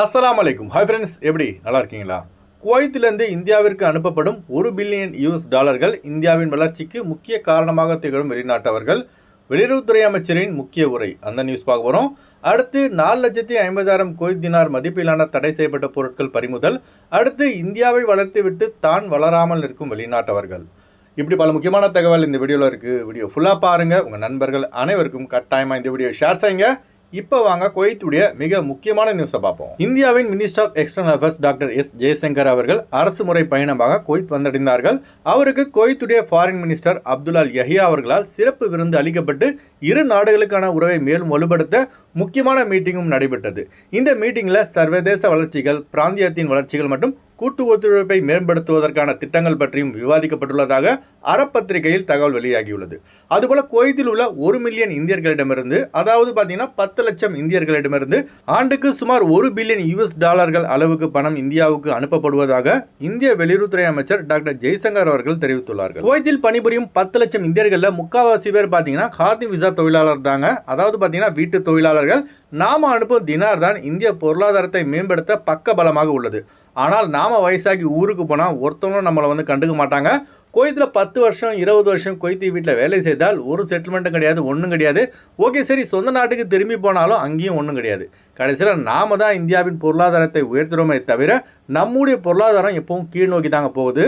அஸ்லாம் அலைக்கும் hi friends எப்படி? நல்லா இருக்கீங்களா? குவைத்திலிருந்து இந்தியாவிற்கு அனுப்பப்படும் ஒரு பில்லியன் யூஎஸ் டாலர்கள் இந்தியாவின் வளர்ச்சிக்கு முக்கிய காரணமாக திகழும் வெளிநாட்டவர்கள் வெளியுறவுத்துறை அமைச்சரின் முக்கிய உரை. அந்த நியூஸ் பார்க்க போகிறோம் அடுத்து நாலு லட்சத்தி ஐம்பதாயிரம் குவைத் தினார் மதிப்பிலான தடை செய்யப்பட்ட பொருட்கள் பறிமுதல். அடுத்து இந்தியாவை வளர்த்துவிட்டு தான் வளராமல் இருக்கும் வெளிநாட்டவர்கள். இப்படி பல முக்கியமான தகவல் இந்த வீடியோவில் இருக்குது வீடியோ ஃபுல்லாக பாருங்கள் உங்கள் நண்பர்கள் அனைவருக்கும் கட்டாயமாக இந்த வீடியோ ஷேர் செய்யுங்க. இப்போ வாங்க குவைத்துடைய மிக முக்கியமான நியூஸை பார்ப்போம். இந்தியாவின் minister of external affairs doctor S Jaishankar அவர்கள் அரசு முறை பயணமாக குவைத் வந்தடைந்தார்கள். அவருக்கு குவைத்துடைய foreign minister Abdullah Al Yahya அவர்களால் சிறப்பு விருந்து அளிக்கப்பட்டு இரு நாடுகளுக்கான உறவை மேலும் வலுப்படுத்த முக்கியமான மீட்டிங்கும் நடைபெற்றது. இந்த மீட்டிங்கில் சர்வதேச வளர்ச்சிகள் பிராந்தியத்தின் வளர்ச்சிகள் மற்றும் கூட்டு ஒத்துழைப்பை மேம்படுத்துவதற்கான திட்டங்கள் பற்றியும் விவாதிக்கப்பட்டுள்ளதாக அறப்பத்திரிகையில் தகவல் வெளியாகியுள்ளது. அதுபோல குவைத்தில் உள்ள ஒரு மில்லியன் இந்தியர்களிடமிருந்து அதாவது பார்த்தீங்கன்னா பத்து லட்சம் இந்தியர்களிடமிருந்து ஆண்டுக்கு சுமார் ஒரு பில்லியன் யூஎஸ் டாலர்கள் அளவுக்கு பணம் இந்தியாவுக்கு அனுப்பப்படுவதாக இந்திய வெளியுறவுத்துறை அமைச்சர் டாக்டர் ஜெய்சங்கர் அவர்கள் தெரிவித்துள்ளார்கள். குவைத்தில் பணிபுரியும் பத்து லட்சம் இந்தியர்களில் முக்காவாசி பேர் பார்த்தீங்கன்னா காதி விசா தொழிலாளர் தாங்க. அதாவது பார்த்தீங்கன்னா வீட்டு தொழிலாளர்கள். நாம அனுப்பும் தினார் தான் இந்திய பொருளாதாரத்தை மேம்படுத்த பக்க பலமாக உள்ளது. ஆனால் நாம் நாம் வயசாகி ஊருக்கு போனால் ஒருத்தவங்களும் நம்மளை வந்து கண்டுக்க மாட்டாங்க. குவைத்தில் பத்து வருஷம் இருபது வருஷம் கொய்த்தி வீட்டில் வேலை செய்தால் ஒரு செட்டில்மெண்ட்டும் கிடையாது ஒன்றும் கிடையாது. ஓகே சரி சொந்த நாட்டுக்கு திரும்பி போனாலும் அங்கேயும் ஒன்றும் கிடையாது. கடைசியில் நாம தான் இந்தியாவின் பொருளாதாரத்தை உயர்த்துகிறோமே தவிர நம்முடைய பொருளாதாரம் எப்பவும் கீழ் நோக்கி தாங்க போகுது.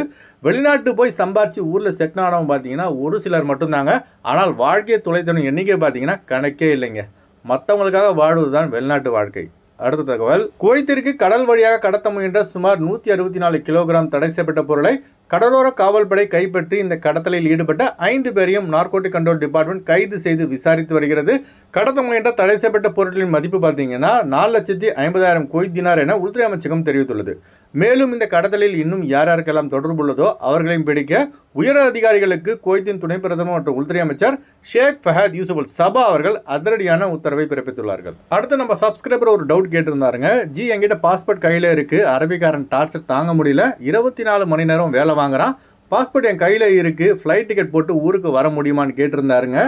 வெளிநாட்டு போய் சம்பாரித்து ஊரில் செட்டில் ஆனவங்க பார்த்தீங்கன்னா ஒரு சிலர் மட்டும்தாங்க. ஆனால் வாழ்க்கையை துளைத்தனும் எண்ணிக்கை பார்த்தீங்கன்னா கணக்கே இல்லைங்க. மற்றவங்களுக்காக வாழ்வது தான் வெளிநாட்டு வாழ்க்கை. அடுத்த தகவல். குவைத்திற்கு கடல் வழியாக கடத்த முயன்ற சுமார் நூற்றி அறுபத்தி நாலு கிலோகிராம் தடை செய்யப்பட்ட பொருளை கடலோர காவல்படை கைப்பற்றி இந்த கடத்தலில் ஈடுபட்ட ஐந்து பேரையும் நார்கோட்டிக் கண்ட்ரோல் டிபார்ட்மெண்ட் கைது செய்து விசாரித்து வருகிறது. கடத்த முயன்ற தடை செய்யப்பட்ட பொருட்களின் மதிப்பு பார்த்தீங்கன்னா நாலு லட்சத்தி ஐம்பதாயிரம் குவைத் தினார் என உள்துறை அமைச்சகம் தெரிவித்துள்ளது. மேலும் இந்த கடத்தலில் இன்னும் யார் யாருக்கெல்லாம் தொடர்புள்ளதோ அவர்களையும் பிடிக்க உயர் அதிகாரிகளுக்கு குவைத்தின் துணை பிரதமர் மற்றும் உள்துறை அமைச்சர் ஷேக் ஃபஹத் யூசுபுல் சபா அவர்கள் அதிரடியான உத்தரவை பிறப்பித்துள்ளார்கள். அடுத்து நம்ம சப்ஸ்கிரைபர் ஒரு டவுட் கேட்டிருந்தாருங்க. ஜி எங்கிட்ட பாஸ்போர்ட் கையில் இருக்கு. அரபிக்காரன் டார்ச்சர் தாங்க முடியல. இருபத்தி நாலு மணி நேரம் வேலை வாங்குறான். பாஸ்போர்ட் என் கையில் இருக்குது ஃப்ளைட் டிக்கெட் போட்டு ஊருக்கு வர முடியுமான்னு கேட்டிருந்தாருங்க.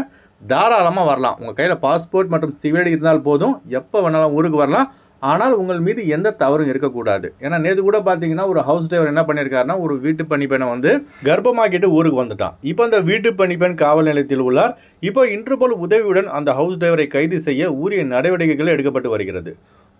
தாராளமாக வரலாம். உங்கள் கையில் பாஸ்போர்ட் மற்றும் சிவேடி இருந்தால் போதும். எப்போ வேணாலும் ஊருக்கு வரலாம். ஆனால் உங்கள் மீது எந்த தவறும் இருக்கக்கூடாது. ஏன்னா நேற்று கூட பார்த்தீங்கன்னா ஒரு ஹவுஸ் டிரைவர் என்ன பண்ணியிருக்காருன்னா ஒரு வீட்டு பணிப்பெண்ணை வந்து கர்ப்பமாக்கிட்டு ஊருக்கு வந்துட்டான். இப்போ அந்த வீட்டு பணிப்பெண் காவல் நிலையத்தில் உள்ளார். இப்போ இன்டர்போல் உதவியுடன் அந்த ஹவுஸ் டிரைவரை கைது செய்ய உரிய நடவடிக்கைகள் எடுக்கப்பட்டு வருகிறது.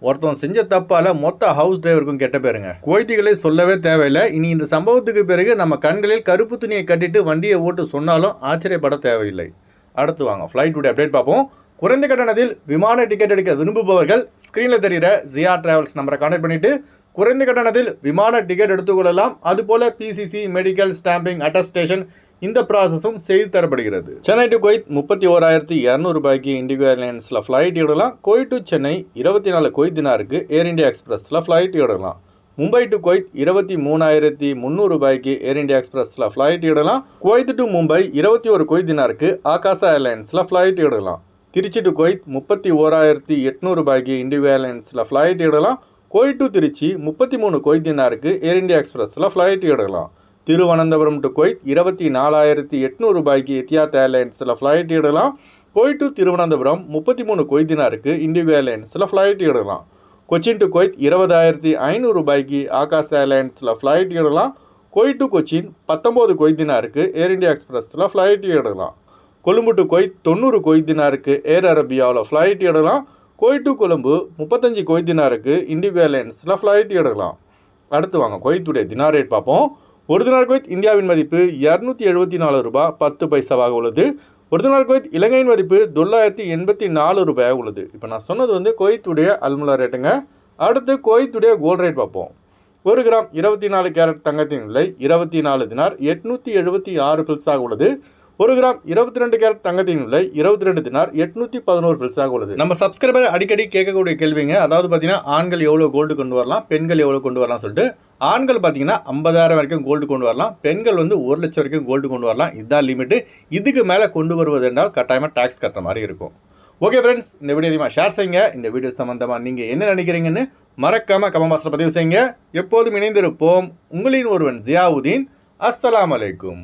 ஒருத்தன் செஞ்ச தப்பால மொத்த ஹவுஸ் டிரைவருக்கும் கெட்ட பேருங்க. குவைத்திகளை சொல்லவே தேவையில்லை. இனி இந்த சம்பவத்துக்கு பிறகு நம்ம கண்களில் கருப்பு துணியை கட்டிட்டு வண்டியை ஓட்டு சொன்னாலும் ஆச்சரியப்பட தேவையில்லை. அடுத்து வாங்க ஃப்ளைட் ஃப்ளைட்டுடைய அப்டேட் பார்ப்போம். குறைந்த கட்டணத்தில் விமான டிக்கெட் எடுக்க விரும்புபவர்கள் ஸ்க்ரீனில் தெரிகிற ஜியா டிராவல்ஸ் நம்பரை கான்டாக்ட் பண்ணிட்டு குறைந்த கட்டணத்தில் விமான டிக்கெட் எடுத்துக்கொள்ளலாம். அதுபோல பிசிசி மெடிக்கல் ஸ்டாம்பிங் அட்டஸ்டேஷன் இந்த ப்ராசஸும் செய்து தரப்படுகிறது. சென்னை டு கொய்த் முப்பத்தி ஓராயிரத்தி இரநூறு ரூபாய்க்கு இண்டிகோ ஏர்லைன்ஸில் ஃப்ளைட் இடலாம் கொய்த் டு சென்னை இருபத்தி நாலு கொய்த் தினாருக்கு ஏர் இந்தியா எக்ஸ்பிரஸில் ஃப்ளைட் விடலாம் மும்பை டு கொய்த் இருபத்தி மூணாயிரத்தி முந்நூறு ரூபாய்க்கு ஏர் இந்தியா எக்ஸ்பிரஸில் ஃப்ளைட் இடலாம் குவைத் டு மும்பை இருபத்தி ஒரு கொய்த் தினாருக்கு ஆகாசா ஏர்லைன்ஸில் ஃப்ளைட் விடலாம் திருச்சி டு கொய்த் முப்பத்தி ஓராயிரத்தி எட்நூறு ரூபாய்க்கு இண்டிகோ ஏர்லைன்ஸில் ஃப்ளைட் விடலாம் குவைத் டு திருச்சி முப்பத்தி மூணு குவைத் தினாருக்கு ஏர் இண்டியா எக்ஸ்பிரஸில் ஃப்ளைட் எடுக்கலாம். திருவனந்தபுரம் டு குவைத் இருபத்தி நாலாயிரத்தி எட்நூறு ரூபாய்க்கு எத்தியாத் ஏர்லைன்ஸில் ஃப்ளைட் இடலாம் குவைத் டு திருவனந்தபுரம் முப்பத்தி மூணு குவைத் தினாருக்கு இண்டிகோ ஏர்லைன்ஸில் ஃப்ளைட் எடுக்கலாம். கொச்சின் டு கொய்த் இருபதாயிரத்தி ஐநூறு ரூபாய்க்கு ஆகாஷ் ஏர்லைன்ஸில் ஃப்ளைட் இடலாம் குவைத் டு கொச்சின் பத்தொம்போது குவைத் தினாருக்கு ஏர் இண்டியா எக்ஸ்பிரஸில் ஃப்ளைட் இடலாம் கொழும்பு டு கொய்த் தொண்ணூறு குவைத் தினாருக்கு ஏர் அரபியாவில் ஃப்ளைட் இடலாம் கோயி டு கொழும்பு முப்பத்தஞ்சு குவைத் தினாருக்கு இண்டிகோ ஏர்லைன்ஸில் ஃப்ளைட் எடுக்கலாம். அடுத்து வாங்க குவைத்துடைய தினார் ரேட் பார்ப்போம். ஒரு தினார் குவைத் இந்தியாவின் மதிப்பு இரநூத்தி எழுபத்தி நாலு ரூபாய் பத்து பைசாவாக உள்ளது. ஒரு தினார் குவைத் இலங்கையின் மதிப்பு தொள்ளாயிரத்தி எண்பத்தி நாலு ரூபாயாக உள்ளது. இப்போ நான் சொன்னது வந்து குவைத்துடைய அல்முலா ரேட்டுங்க. அடுத்து குவைத்துடைய கோல்ட் ரேட் பார்ப்போம். ஒரு கிராம் இருபத்தி நாலு கேரட் தங்கத்தின் விலை இருபத்தி நாலு தினார் எட்நூற்றி எழுபத்தி ஆறு பில்ஸாக உள்ளது. ஒரு கிராம் இருபத்தி ரெண்டு கேரட் தங்கத்தின் விலை இருபத்தி ரெண்டு தினார் எட்நூற்றி பதினோரு பில்ஸாக உள்ளது. நம்ம சப்ஸ்கிரைபர் அடிக்கடி கேட்கக்கூடிய கேள்விங்க அதாவது பார்த்தீங்கன்னா ஆண்கள் எவ்வளோ கோல்டு கொண்டு வரலாம் பெண்கள் எவ்வளோ கொண்டு வரலாம் சொல்லிட்டு ஆண்கள் பார்த்தீங்கன்னா ஐம்பதாயிரம் வரைக்கும் கோல்டு கொண்டு வரலாம் பெண்கள் வந்து ஒரு லட்சம் வரைக்கும் கோல்டு கொண்டு வரலாம். இதுதான் லிமிட்டு இதுக்கு மேலே கொண்டு வருவது என்றால் கட்டாயமாக டேக்ஸ் கட்டுற மாதிரி இருக்கும். ஓகே ஃப்ரெண்ட்ஸ் இந்த வீடியோ அதிகமாக ஷேர் செய்யுங்க. இந்த வீடியோ சம்மந்தமாக நீங்கள் என்ன நினைக்கிறீங்கன்னு மறக்காமல் கமெண்ட் பாக்ஸில் பதிவு செய்யுங்க. எப்போதும் இணைந்திருப்போம். உங்களின் ஒருவன் ஜியாவுதீன். அஸ்லாம் அலைக்கும்.